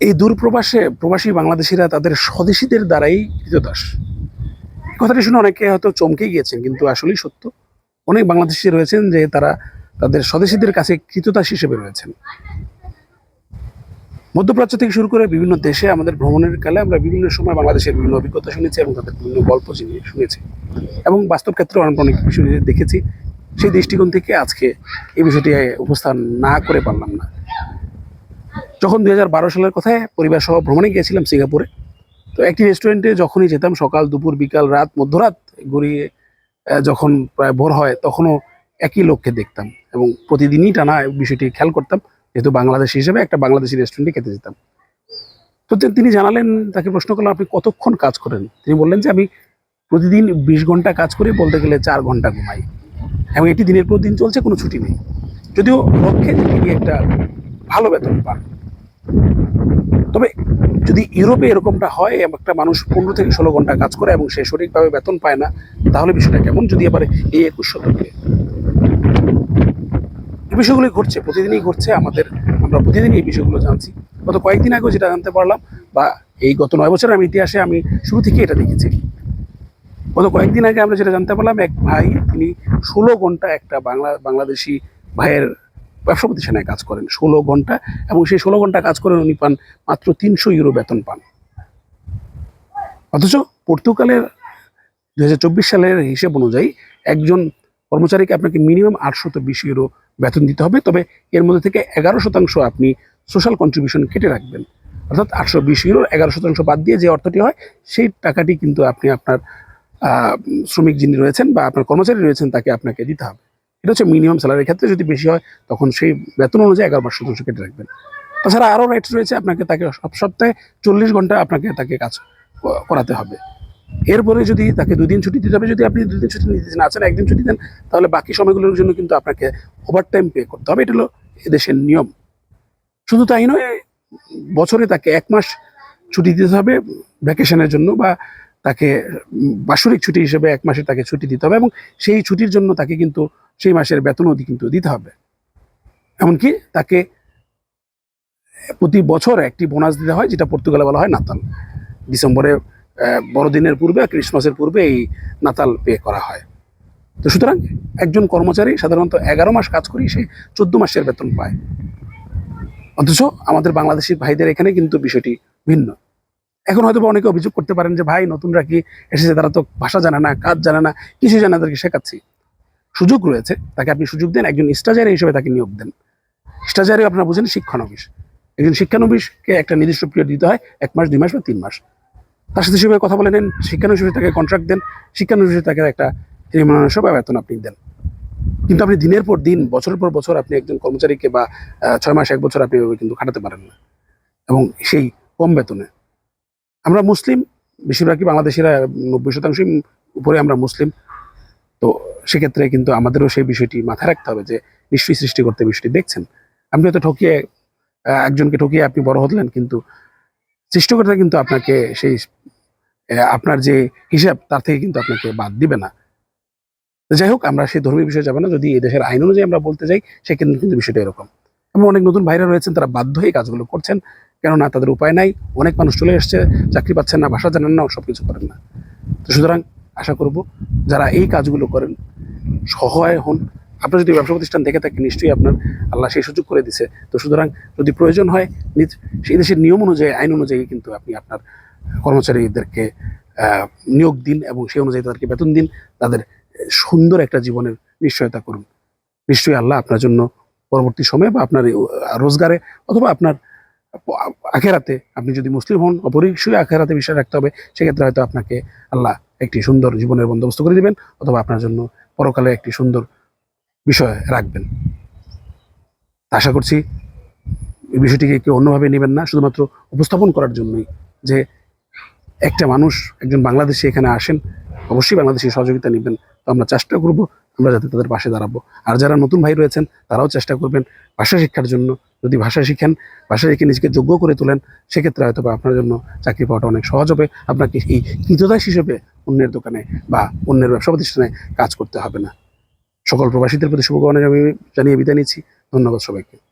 এই দূরপ্রবাসে প্রবাসী বাংলাদেশিরা তাদের স্বদেশীদের দ্বারাই কৃতদাস। কথাটি শুনে অনেকে হয়তো চমকে গিয়েছেন, কিন্তু আসলেই সত্য। অনেক বাংলাদেশি রয়েছেন যে তারা তাদের স্বদেশীদের কাছে কৃতদাস হিসেবে রয়েছেন। মধ্যপ্রাচ্য থেকে শুরু করে বিভিন্ন দেশে আমাদের ভ্রমণের কালে আমরা বিভিন্ন সময় বাংলাদেশের বিভিন্ন অভিজ্ঞতা শুনেছি এবং তাদের বিভিন্ন গল্প শুনেছি। এবং বাস্তব ক্ষেত্রে আমরা অনেক বিষয় দেখেছি। সেই দৃষ্টিকোণ থেকে আজকে এই বিষয়টি উপস্থান না করে পারলাম না। যখন দু হাজার বারো সালের কথায় পরিবার সহ ভ্রমণে গিয়েছিলাম সিঙ্গাপুরে, তো একটি রেস্টুরেন্টে যখনই যেতাম, সকাল, দুপুর, বিকাল, রাত, মধ্যরাত ঘুরিয়ে যখন প্রায় ভোর হয়, তখনও একই লোককে দেখতাম এবং প্রতিদিনই টানা বিষয়টি খেয়াল করতাম, যেহেতু বাংলাদেশ হিসেবে একটা বাংলাদেশি রেস্টুরেন্টে খেতে যেতাম। তো তিনি জানালেন, তাকে প্রশ্ন করলাম, আপনি কতক্ষণ কাজ করেন? তিনি বললেন যে, আমি প্রতিদিন বিশ ঘণ্টা কাজ করি, বলতে গেলে চার ঘণ্টা ঘুমাই। এবং এটি দিনের পর দিন চলছে, কোনো ছুটি নেই। যদিও লক্ষ্যে তিনি একটা ভালো বেতন পান। তবে যদি ইউরোপে এরকমটা হয়, একটা মানুষ পনেরো থেকে ষোলো ঘণ্টা কাজ করে এবং সে সঠিকভাবে বেতন পায় না, তাহলে বিষয়টা কেমন? যদি এবার এই একুশ শতকে এই বিষয়গুলি ঘটছে, প্রতিদিনই ঘটছে আমাদের, আমরা প্রতিদিনই এই বিষয়গুলো জানছি। গত কয়েকদিন আগেও যেটা জানতে পারলাম, বা এই গত নয় বছরের আমি ইতিহাসে আমি শুরু থেকে এটা দেখেছি। গত কয়েকদিন আগে আমরা যেটা জানতে পারলাম, এক ভাই, তিনি ষোলো ঘণ্টা একটা বাংলা, বাংলাদেশি ভাইয়ের ব্যবসা প্রতিষ্ঠানে কাজ করেন, ষোলো ঘণ্টা এবং সেই ষোলো ঘণ্টা কাজ করেন উনি পান মাত্র তিনশো ইউরো বেতন পান। অথচ পর্তুগালের দুই হাজার চব্বিশ সালের হিসেব অনুযায়ী একজন কর্মচারীকে আপনাকে মিনিমাম আটশত বিশ ইউরো বেতন দিতে হবে, তবে এর মধ্যে থেকে এগারো শতাংশ আপনি সোশ্যাল কন্ট্রিবিউশন কেটে রাখবেন। অর্থাৎ আটশো বিশ ইউরোর এগারো শতাংশ বাদ দিয়ে যে অর্থটি হয়, সেই টাকাটি কিন্তু আপনি আপনার শ্রমিক যিনি রয়েছেন বা আপনার কর্মচারী রয়েছেন তাকে আপনাকে দিতে হবে। এটা হচ্ছে মিনিমাম স্যালারির ক্ষেত্রে যদি বেশি হয়, তখন সেই বেতন অনুযায়ী এগারো পাঁচ শতাংশ কেটে রাখবেন। তাছাড়া আরও রাইটস রয়েছে, আপনাকে তাকে সব সপ্তাহে চল্লিশ ঘণ্টা আপনাকে তাকে কাজ করাতে হবে। এরপরে যদি তাকে দুদিন ছুটি দিতে হবে, যদি আপনি দুদিন ছুটি নিতে চান, একদিন ছুটি দেন, তাহলে বাকি সময়গুলোর জন্য কিন্তু আপনাকে ওভার টাইম পে করতে হবে। এটা হলো এদেশের নিয়ম। শুধু তাই নয়, বছরে তাকে এক মাস ছুটি দিতে হবে ভ্যাকেশনের জন্য বা তাকে উম, বাৎসরিক ছুটি হিসেবে এক মাসে তাকে ছুটি দিতে হবে এবং সেই ছুটির জন্য তাকে কিন্তু সেই মাসের বেতনও কিন্তু দিতে হবে। এমনকি তাকে প্রতি বছর একটি বোনাস দিতে হয় যেটা পর্তুগালে বলা হয় নাতাল। ডিসেম্বরে বড়দিনের পূর্বে ক্রিসমাসের পূর্বে এই নাতাল পে করা হয়। তো সুতরাং একজন কর্মচারী সাধারণত এগারো মাস কাজ করেই সে চোদ্দ মাসের বেতন পায়। অথচ আমাদের বাংলাদেশি ভাইদের এখানে কিন্তু বিষয়টি ভিন্ন। এখন হয়তো অনেকে অভিযোগ করতে পারেন যে, ভাই, নতুনরা কি এসেছে? তারা তো ভাষা জানে না, কাজ জানে না, কিছু জানে তাদেরকে শেখাচ্ছি। সুযোগ রয়েছে, তাকে আপনি সুযোগ দেন, একজন স্টাজারি হিসেবে তাকে নিয়োগ দেন। স্টাজারি আপনারা বুঝেন, শিক্ষানবিশ। একজন শিক্ষানবিশকে একটা নির্দিষ্ট পিরিয়ড দিতে হয়, এক মাস, দুই মাস বা তিন মাস। তার সাথে সেভাবে কথা বলে নেন, শিক্ষানবিশ তাকে কন্ট্রাক্ট দেন, শিক্ষানবিশ হিসেবে তাকে একটা রিমানাংশ বা বেতন আপনি দেন। কিন্তু আপনি দিনের পর দিন বছরের পর বছর আপনি একজন কর্মচারীকে বা ছয় মাস, এক বছর আপনি কিন্তু খাটাতে পারেন না। এবং সেই কম বেতনে আমরা মুসলিম, বেশিরভাগই বাংলাদেশিরা নব্বই শতাংশই উপরে আমরা মুসলিম। তো সেক্ষেত্রে কিন্তু আমাদেরও সেই বিষয়টি মাথায় রাখতে হবে যে নিশ্চয়ই সৃষ্টি করতে বিষয়টি দেখছেন। আপনি হয়তো ঠকিয়ে একজনকে ঠকিয়ে আপনি বড় হলেন, কিন্তু সৃষ্টিকর্তা কিন্তু আপনাকে সেই আপনার যে হিসাব, তার থেকে কিন্তু আপনাকে বাদ দিবে না। যাই হোক, আমরা সেই ধর্মীয় বিষয়ে যাব না। যদি এই দেশের আইন অনুযায়ী আমরা বলতে যাই, সেক্ষেত্রে কিন্তু বিষয়টা এরকম। এবং অনেক নতুন ভাইরা রয়েছেন, তারা বাধ্য হয়ে কাজগুলো করছেন। কেননা তাদের উপায় নাই। অনেক মানুষ চলে এসছে, চাকরি পাচ্ছেন না ভাষা জানেন না সব কিছু করেন না। তো সুতরাং আশা করব যারা এই কাজগুলো করেন, সহায় হন। আপনার যদি ব্যবসা প্রতিষ্ঠান দেখে থাকেন, নিশ্চয়ই আপনার আল্লাহ সেই সুযোগ করে দিছে। তো সুতরাং যদি প্রয়োজন হয়, নিজ সেই দেশের নিয়ম অনুযায়ী, আইন অনুযায়ী কিন্তু আপনি আপনার কর্মচারীদেরকে নিয়োগ দিন এবং সেই অনুযায়ী তাদেরকে বেতন দিন। তাদের সুন্দর একটা জীবনের নিশ্চয়তা করুন। নিশ্চয়ই আল্লাহ আপনার জন্য পরবর্তী সময়ে বা আপনার রোজগারে অথবা আপনার আখেরাতে আপনি যদি মুসলিম হন অপরিসই আখেরাতে বিশ্বাস রাখতে হবে, সেক্ষেত্রে হয়তো আপনাকে আল্লাহ একটি সুন্দর জীবনের বন্দোবস্ত করে দিবেন, অথবা আপনার জন্য পরকালে একটি সুন্দর বিষয় রাখবেন। আশা করছি এই বিষয়টিকে কেউ অন্যভাবে নেবেন না, শুধুমাত্র উপস্থাপন করার জন্যই যে একটা মানুষ, একজন বাংলাদেশি এখানে আসেন, অবশ্যই বাংলাদেশি সহযোগিতা নেবেন। তো আমরা চেষ্টা করব, আমরা যাতে তাদের পাশে দাঁড়াবো। আর যারা নতুন ভাই রয়েছেন, তারাও চেষ্টা করবেন ভাষা শিক্ষার জন্য যদি ভাষা শিখেন, ভাষা শিখে নিজেকে যোগ্য করে তোলেন, সেক্ষেত্রে হয়তো বা আপনার জন্য চাকরি পাওয়াটা অনেক সহজ হবে। আপনাকে এই কৃতদাস হিসেবে অন্যের দোকানে বা অন্যের ব্যবসা প্রতিষ্ঠানে কাজ করতে হবে না। সকল প্রবাসীদের প্রতি শুভকামনা জানিয়ে- জানিয়ে বিদায় নিচ্ছি। ধন্যবাদ সবাইকে।